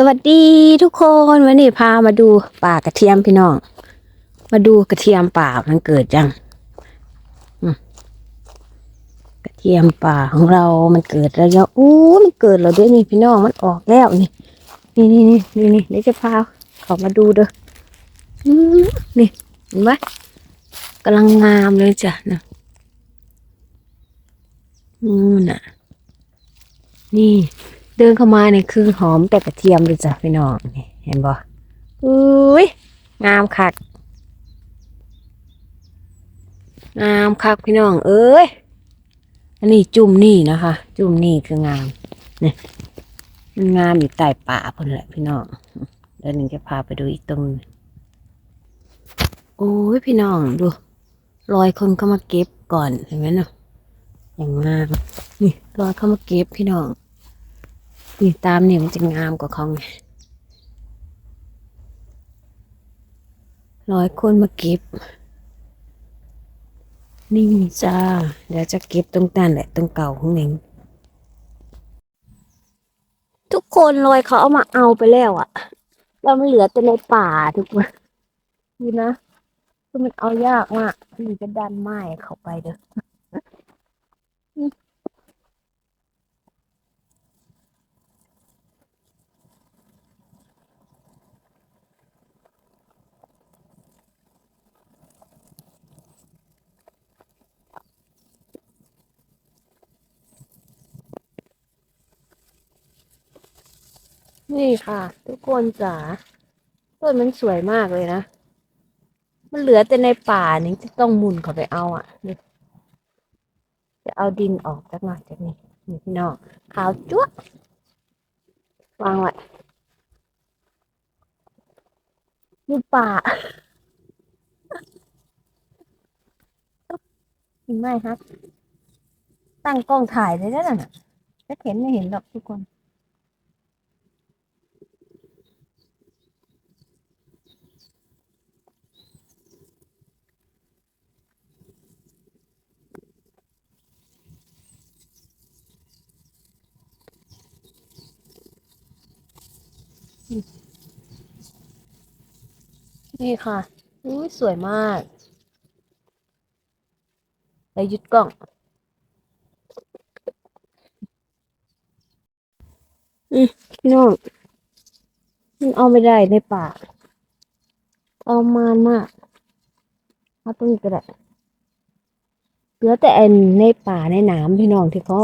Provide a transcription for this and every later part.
สวัสดีทุกคนวันนี้พามาดูป่ากระเทียมพี่น้อง มาดูกระเทียมป่ามันเกิดจังกระเทียมป่าของเรามันเกิดแล้วอู้มันเกิดแล้วด้วยนี่พี่น้องมันออกแล้วนี่ นี่นี่นี่นี่นี่เดี๋ยวจะพาเขามาดูเด้อนี่เห็นไหมกำลังงามเลยจ้ะนะอืมน่ะ นี่ เดินเข้ามาเนี่ยคือหอมแต่กระเทียมเลยจ้ะพี่น้องนี่เห็นบ่อุ้ยงามคักงามคักพี่น้อง เอ้ยอันนี้จุ่มนี่นะคะ จุ่มนี่คืองามนี่มันงามอยู่ใต้ป่าพิ่นแหละพี่น้องเดี๋ยวหนึ่งจะพาไปดูอีกตรงนึงโอ้ยพี่น้องดูรอยคนเข้ามาเก็บก่อนเห็นไหมเนาะอย่างงามนี่รอยเข้ามาเก็บพี่น้อง นี่ตามเนี่ยมันจะงามกว่าเขาไงร้อยคนมาเก็บ นี่จ้า เดี๋ยวจะเก็บตรงนั้นแหละตรงเก่าของเองทุกคนลอยเขาเอามาเอาไปแล้วอะแล้วมันเหลือแต่ในป่าทุกคนดูนะคือมันเอายากมากนี่จะดันไม้เข้าไปเด้อ นี่ค่ะ ทุกคนจ๋าต้นมันสวยมากเลยนะ มันเหลือแต่ในป่านี่จะต้องมุนเข้าไปเอาอะนี่จะเอาดินออกจากหน่อยจากนี้นี่พี่น้องขาวจั๊วะวางไว้นี่ป่าเห็นไหมฮะตั้งกล้องถ่ายเลยนะน่ะจะเห็นไม่เห็นหรอกทุกคน นี่ค่ะอุ้ยสวยมากไปหยุดกล้อง อืมพี่น้องมันเอาไม่ได้ในป่าเอามานมากเอาตรงนี้ก็ได้เหลือแต่อันในป่าในหนามพี่น้องที่เขา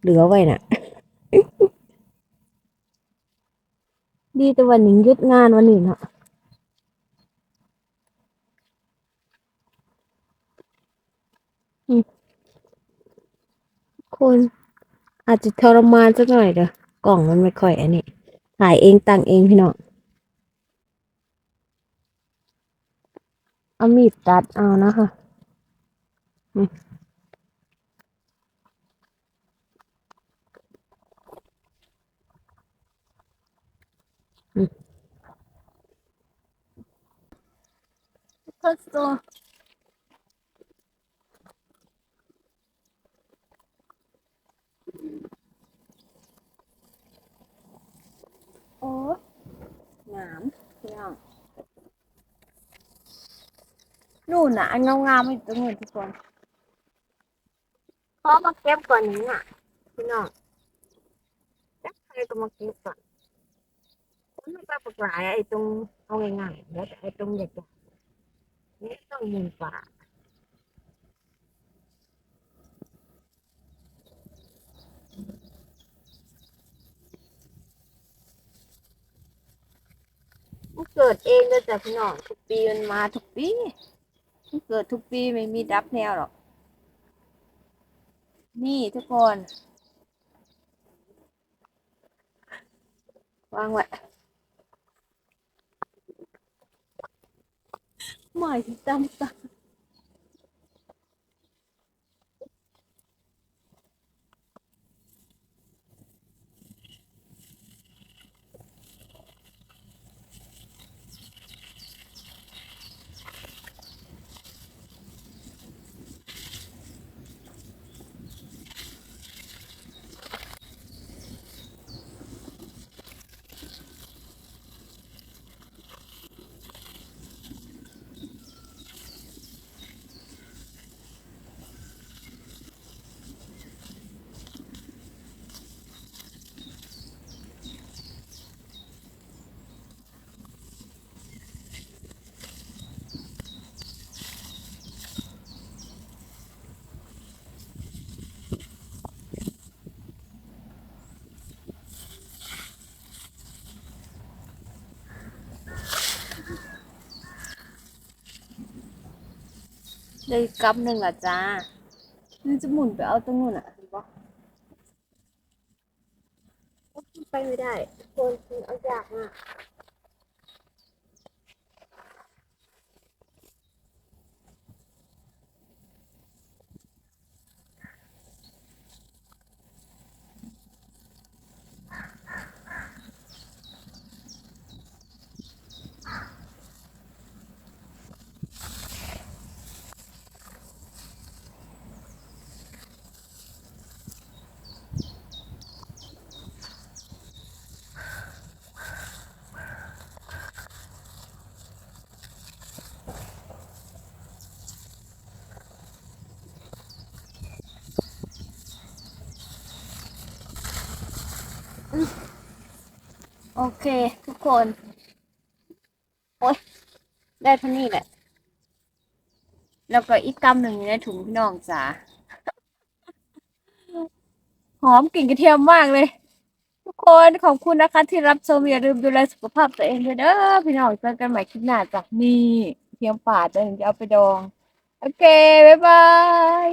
เหลือไว้น่ะ ดีแต่วันหนี้หยุดงานวันหนี้เนาะคนอาจจะทรมานสักหน่อยเด้อกล่องมันไม่ค่อยอันนี้ถ่ายเองตังเองพี่น้องเอามีดตัดเอานะคะอืมอืม พัสดุโอ้งามพี่ยงนู่นน่ะอันงามๆอยู่ตรงนู้นทุกคนขอมาเก็บก่อนนี้อะพี่น้องจักใครก็มาเก็บก่อนมันไม่ปลาปลากหลายไอ้ตรงเอาง่ายๆแล้วแต่ไอ้ตรงใหญ่ๆ นี่ต้องหมุนปลามันเกิดเองเลยจ้ะพี่น้องทุกปีมันมาทุกปีมันเกิดทุกปีไม่มีดับแนวหรอก นี่ทุกคนวางไว้ หมาย ถึงตำตาเลยกำหนึ่งอะจ้ามันจะหมุนไปเอาตรงนู้นอะเห็นปะไปไม่ได้คนเอายากมา โอเค ทุกคน โอ๊ย ได้เท่านี้แหละ แล้วก็อีกกำหนึ่งอยู่ในถุงพี่น้องจ๋า หอมกลิ่นกระเทียมมากเลย ทุกคนขอบคุณนะคะ ที่รับชมอย่าลืมดูแลสุขภาพตัวเองด้วยเด้อพี่น้องเจอกันใหม่คลิปหน้าจ้ะนี่เทียมป่าจะถึงจะเอาไปดอง โอเค บ๊ายบาย